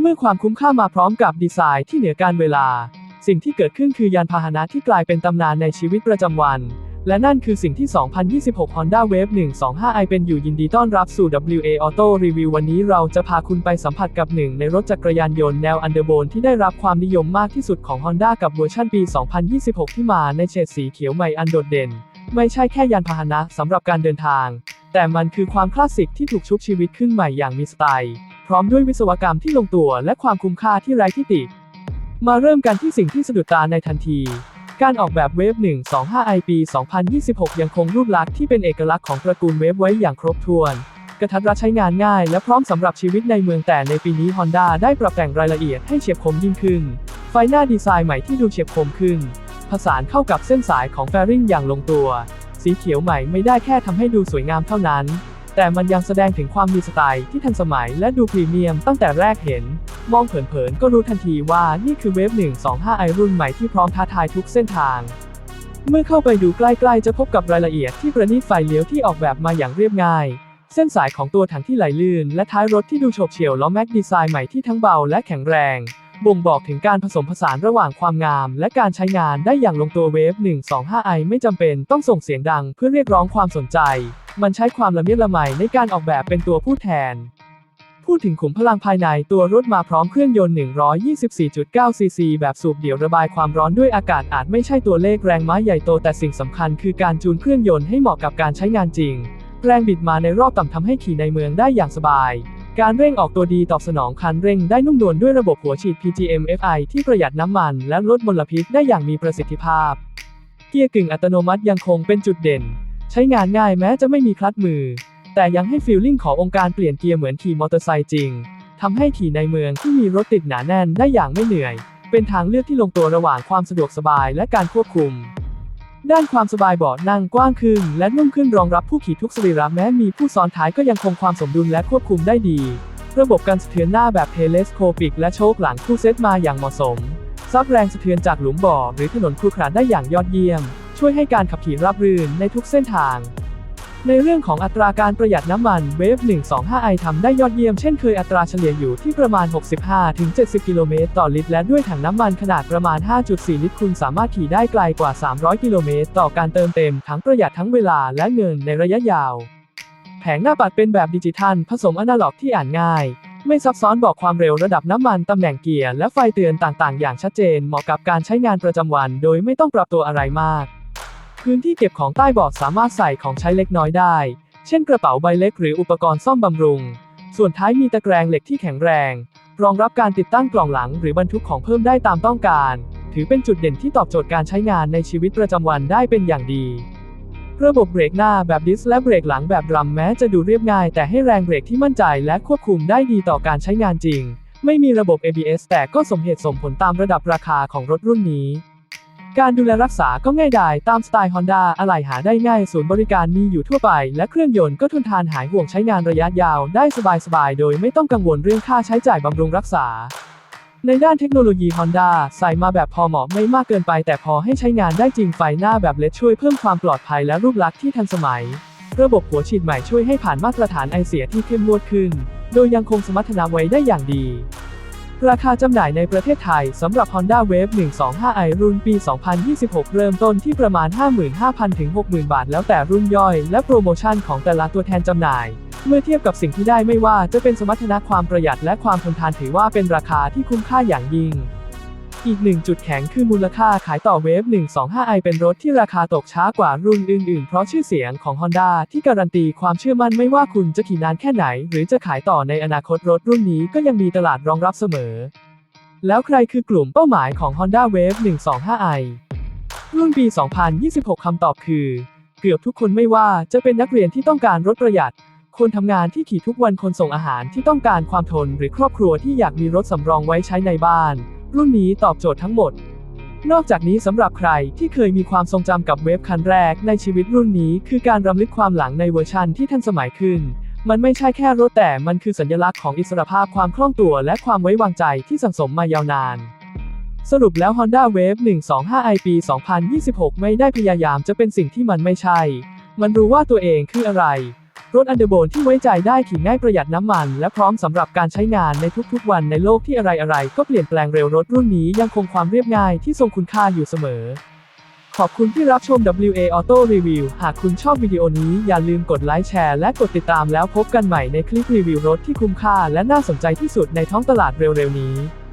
เมื่อความคุ้มค่ามาพร้อมกับดีไซน์ที่เหนือการเวลา สิ่งที่เกิดขึ้นคือยานพาหนะที่กลายเป็นตำนานในชีวิตประจำวัน และนั่นคือสิ่งที่ 2026 Honda Wave 125i เป็นอยู่ยินดีต้อนรับสู่ WA Auto Review วันนี้เราจะพาคุณไปสัมผัสกับหนึ่งในรถจักรยานยนต์แนวอันเดอร์โบนที่ได้รับความนิยมมากที่สุดของ Honda กับเวอร์ชันปี 2026 ที่มาในเฉดสีเขียวใหม่อันโดดเด่น ไม่ใช่แค่ยานพาหนะสำหรับการเดินทาง แต่มันคือความคลาสสิกที่ถูกชุบชีวิตขึ้นใหม่อย่างมีสไตล์ พร้อมด้วยวิศวกรรมที่ลงตัวและความคุ้มค่าที่ไร้ที่ติ มาเริ่มกันที่สิ่งที่สะดุดตาในทันที การออกแบบเวฟ 125i ปี 2026 ยังคงรูปลักษณ์ที่เป็นเอกลักษณ์ของตระกูลเวฟไว้อย่างครบถ้วน กระทัดรัดใช้งานง่ายและพร้อมสำหรับชีวิตในเมืองแต่ในปีนี้ Honda ได้ปรับแต่งรายละเอียดให้เฉียบคมยิ่งขึ้น ไฟหน้าดีไซน์ใหม่ที่ดูเฉียบคมขึ้น ผสานเข้ากับเส้นสายของแฟริงอย่างลงตัว สีเขียวใหม่ไม่ได้แค่ทำให้ดูสวยงามเท่านั้น แต่มันยังแสดงถึงความมีสไตล์ที่ทันสมัยและดูพรีเมียมตั้งแต่แรกเห็น มองเผินๆก็รู้ทันทีว่านี่คือเวฟ 125i รุ่นใหม่ที่พร้อมท้าทายทุกเส้นทาง เมื่อเข้าไปดูใกล้ๆจะพบกับรายละเอียดที่ประณีตไฟเลี้ยวที่ออกแบบมาอย่างเรียบง่าย เส้นสายของตัวถังที่ไหลลื่น และท้ายรถที่ดูโฉบเฉี่ยวล้อแม็กดีไซน์ใหม่ที่ทั้งเบาและแข็งแรงบ่งบอกถึงการผสมผสานระหว่างความงาม และการใช้งานได้อย่างลงตัวเวฟ 125i ไม่จำเป็นต้องส่งเสียงดังเพื่อเรียกร้องความสนใจ มันใช้ความละเมียดละไมในการออกแบบเป็นตัวผู้แทน พูดถึงขุมพลังภายในตัวรถมาพร้อมเครื่องยนต์ 124.9 ซีซี แบบสูบเดี่ยวระบายความร้อนด้วยอากาศอาจไม่ใช่ตัวเลขแรงม้าใหญ่โตแต่สิ่งสำคัญคือการจูนเครื่องยนต์ให้เหมาะกับการใช้งานจริง แรงบิดมาในรอบต่ำทำให้ขี่ในเมืองได้อย่างสบายการเร่งออกตัวดีตอบสนองคันเร่งได้นุ่มนวลด้วยระบบหัวฉีด PGM FI ที่ประหยัดน้ำมันและลดมลพิษได้อย่างมีประสิทธิภาพ เกียร์กึ่งอัตโนมัติยังคงเป็นจุดเด่น ใช้งานง่ายแม้จะไม่มีคลัตช์มือ แต่ยังให้ฟีลลิ่งขององค์การเปลี่ยนเกียร์เหมือนขี่มอเตอร์ไซค์จริงทำให้ขี่ในเมืองที่มีรถติดหนาแน่นได้อย่างไม่เหนื่อย เป็นทางเลือกที่ลงตัวระหว่างความสะดวกสบายและการควบคุม ด้านความสบายเบาะนั่งกว้างขึ้น และนุ่มขึ้นรองรับผู้ขี่ทุกสรีระแม้มีผู้ซ้อนท้ายก็ยังคงความสมดุลและควบคุมได้ดี ระบบการสะเทือนหน้าแบบเทเลสโคปิกและโชคหลังคู่เซตมาอย่างเหมาะสม ซับแรงสะเทือนจากหลุมบ่อหรือถนนครุขระได้อย่างยอดเยี่ยม ช่วยให้การขับขี่ราบรื่นในทุกเส้นทาง ในเรื่องของอัตราการประหยัดน้ำมันเวฟ 125i ทำได้ยอดเยี่ยมเช่นเคยอัตราเฉลี่ยอยู่ที่ประมาณ 65-70 กิโลเมตรต่อลิตร และด้วยถังน้ำมันขนาดประมาณ 5.4 ลิตร คุณสามารถขี่ได้ไกลกว่า 300 กิโลเมตรต่อการเติมเต็มทั้งประหยัดทั้งเวลาและเงินในระยะยาว แผงหน้าปัดเป็นแบบดิจิทัล ผสมอนาล็อกที่อ่านง่ายไม่ซับซ้อนบอกความเร็วระดับน้ำมันตำแหน่งเกียร์และไฟเตือนต่างๆ อย่างชัดเจนเหมาะกับการใช้งานประจำวัน โดยไม่ต้องปรับตัวอะไรมาก พื้นที่เก็บของใต้เบาะสามารถใส่ของใช้เล็กน้อยได้ เช่นกระเป๋าใบเล็กหรืออุปกรณ์ซ่อมบำรุง ส่วนท้ายมีตะแกรงเหล็กที่แข็งแรง รองรับการติดตั้งกล่องหลังหรือบรรทุกของเพิ่มได้ตามต้องการ ถือเป็นจุดเด่นที่ตอบโจทย์การใช้งานในชีวิตประจำวันได้เป็นอย่างดี ระบบเบรกหน้าแบบดิสและเบรกหลังแบบดรัมแม้จะดูเรียบง่าย แต่ให้แรงเบรกที่มั่นใจและควบคุมได้ดีต่อการใช้งานจริง ไม่มีระบบ ABS แต่ก็สมเหตุสมผลตามระดับราคาของรถรุ่นนี้ การดูแลรักษาก็ง่ายดายตามสไตล์ Honda อะไหล่หาได้ง่ายศูนย์บริการมีอยู่ทั่วไป และเครื่องยนต์ก็ทนทานหายห่วงใช้งานระยะยาวได้สบายๆ โดยไม่ต้องกังวลเรื่องค่าใช้จ่ายบำรุงรักษา ในด้านเทคโนโลยี Honda ใส่มาแบบพอเหมาะไม่มากเกินไป แต่พอให้ใช้งานได้จริงไฟหน้าแบบเลดช่วยเพิ่มความปลอดภัยและรูปลักษณ์ที่ทันสมัย ระบบหัวฉีดใหม่ช่วยให้ผ่านมาตรฐานไอเสียที่เข้มงวดขึ้น โดยยังคงสมรรถนะไว้ได้อย่างดี ราคาจำหน่ายในประเทศไทยสำหรับ Honda Wave 125i รุ่นปี 2026 เริ่มต้นที่ประมาณ 55,000 ถึง 60,000 บาท แล้วแต่รุ่นย่อย และโปรโมชั่นของแต่ละตัวแทนจำหน่าย เมื่อเทียบกับสิ่งที่ได้ไม่ว่าจะเป็นสมรรถนะความประหยัดและความทนทานถือว่าเป็นราคาที่คุ้มค่าอย่างยิ่ง อีกหนึ่งจุดแข็งคือมูลค่าขายต่อเวฟ 125i เป็นรถที่ราคาตกช้ากว่ารุ่นอื่นๆ เพราะชื่อเสียงของ Honda ที่การันตีความเชื่อมั่นไม่ว่าคุณจะขี่นานแค่ไหน หรือจะขายต่อในอนาคตรถรุ่นนี้ก็ยังมีตลาดรองรับเสมอ แล้วใครคือกลุ่มเป้าหมายของ Honda Wave 125i รุ่นปี 2026 คำตอบคือ เกือบทุกคนไม่ว่าจะเป็นนักเรียนที่ต้องการรถประหยัดคนทำงานที่ขี่ทุกวันคนส่งอาหารที่ต้องการความทนหรือครอบครัวที่อยากมีรถสำรองไว้ใช้ในบ้านรุ่นนี้ตอบโจทย์ทั้งหมด นอกจากนี้สำหรับใครที่เคยมีความทรงจำกับเวฟคันแรกในชีวิตรุ่นนี้ คือการรำลึกความหลังในเวอร์ชันที่ทันสมัยขึ้น มันไม่ใช่แค่รถแต่มันคือสัญลักษณ์ของอิสรภาพความคล่องตัวและความไว้วางใจที่สังสมมายาวนานสรุปแล้ว Honda Wave 125i ปี 2026 ไม่ได้พยายามจะเป็นสิ่งที่มันไม่ใช่ มันรู้ว่าตัวเองคืออะไร รถอันเดอร์โบนที่ไว้ใจได้ขี่ง่ายประหยัดน้ำมัน และพร้อมสำหรับการใช้งานในทุกๆวันในโลกที่อะไรๆก็เปลี่ยนแปลงเร็วรถรุ่นนี้ยังคงความเรียบง่ายที่ทรงคุณค่าอยู่เสมอ ขอบคุณที่รับชม WA Auto Review หากคุณชอบวิดีโอนี้อย่าลืมกดไลค์แชร์และกดติดตามแล้วพบกันใหม่ในคลิปรีวิวรถที่คุ้มค่าและน่าสนใจที่สุดในท้องตลาดเร็วๆนี้